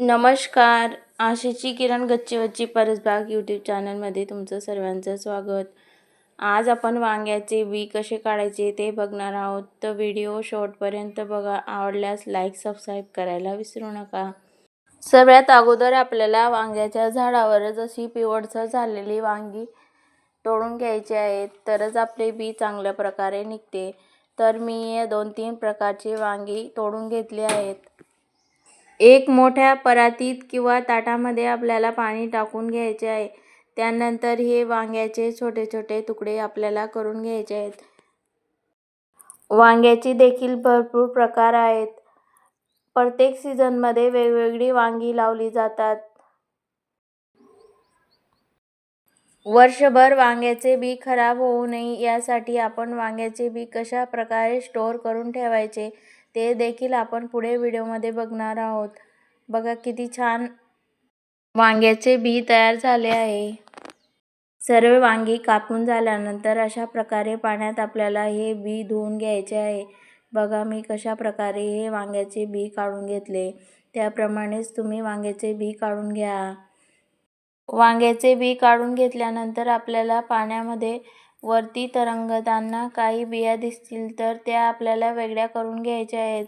नमस्कार. आशेची किरण गच्चीवच्ची परसबाग यूट्यूब चॅनलमध्ये तुमचं सर्वांचं स्वागत. आज आपण वांग्याचे बी कसे काढायचे ते बघणार आहोत. तर व्हिडिओ शेवटपर्यंत बघा. आवडल्यास लाईक सबस्क्राईब करायला विसरू नका. सगळ्यात अगोदर आपल्याला वांग्याच्या झाडावरच अशी पिवळसर झालेली वांगी तोडून घ्यायची आहेत तरच आपले बी चांगल्या प्रकारे निघते. तर मी दोन तीन प्रकारची वांगी तोडून घेतली आहेत. एक मोठ्या परातीत किंवा ताटामध्ये आपल्याला पाणी टाकून घ्यायचे आहे. त्यानंतर हे वांग्याचे छोटे छोटे तुकडे आपल्याला करून घ्यायचे आहेत. वांग्याची देखील भरपूर प्रकार आहेत. प्रत्येक सीझनमध्ये वेगवेगळी वांगी लावली जातात. वर्षभर वांग्याचे बी खराब होऊ नये यासाठी आपण वांग्याचे बी कशा प्रकारे स्टोअर करून ठेवायचे ते देखील आपण पुढे व्हिडिओमध्ये बघणार आहोत. बघा किती छान वांग्याचे बी तयार झाले आहे. सर्व वांगी कापून झाल्यानंतर अशा प्रकारे पाण्यात आपल्याला हे बी धुवून घ्यायचे आहे. बघा मी कशा प्रकारे हे वांग्याचे बी काढून घेतले. त्याप्रमाणेच तुम्ही वांग्याचे बी काढून घ्या. वांग्याचे बी काढून घेतल्यानंतर आपल्याला पाण्यामध्ये वरती तरंगताना काही बिया दिसतील तर त्या आपल्याला वेगळ्या करून घ्यायच्या आहेत.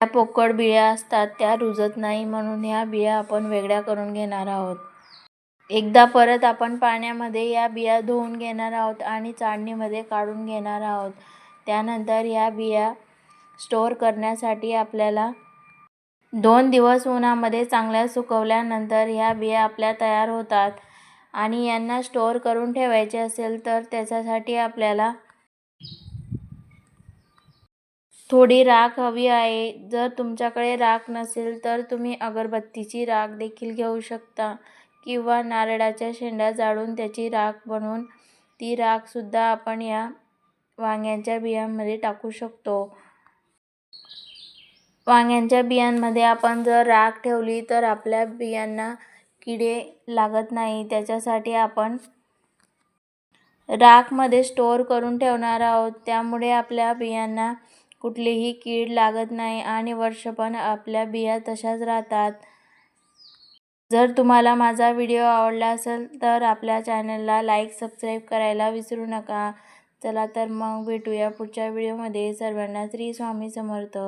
त्या पोकळ बिया असतात त्या रुजत नाही म्हणून ह्या बिया आपण वेगळ्या करून घेणार आहोत. एकदा परत आपण पाण्यामध्ये या बिया धुवून घेणार आहोत आणि चाळणीमध्ये काढून घेणार आहोत. त्यानंतर ह्या बिया स्टोअर करण्यासाठी आपल्याला दोन दिवस उन्हामध्ये चांगल्या सुकवल्यानंतर ह्या बिया आपल्या तयार होतात. आणि यांना स्टोअर करून ठेवायचे असेल तर त्याच्यासाठी आपल्याला थोडी राख हवी आहे. जर तुमच्याकडे राख नसेल तर तुम्ही अगरबत्तीची राख देखील घेऊ शकता किंवा नारळाच्या शेंड्या जाळून त्याची राख बनवून ती राखसुद्धा आपण या वांग्यांच्या बियांमध्ये टाकू शकतो. वांग्यांच्या बियांमध्ये आपण जर राख ठेवली तर आपल्या बियांना किडे लागत नाही. त्याच्यासाठी आपण राखमध्ये स्टोअर करून ठेवणार आहोत. त्यामुळे आपल्या बियांना कुठलीही कीड लागत नाही आणि वर्षभर आपल्या बिया तशाच राहतात. जर तुम्हाला माझा व्हिडिओ आवडला असेल तर आपल्या चॅनलला लाईक सबस्क्राईब करायला विसरू नका. चला तर मग भेटूया पुढच्या व्हिडिओमध्ये. सर्वांना श्री स्वामी समर्थ.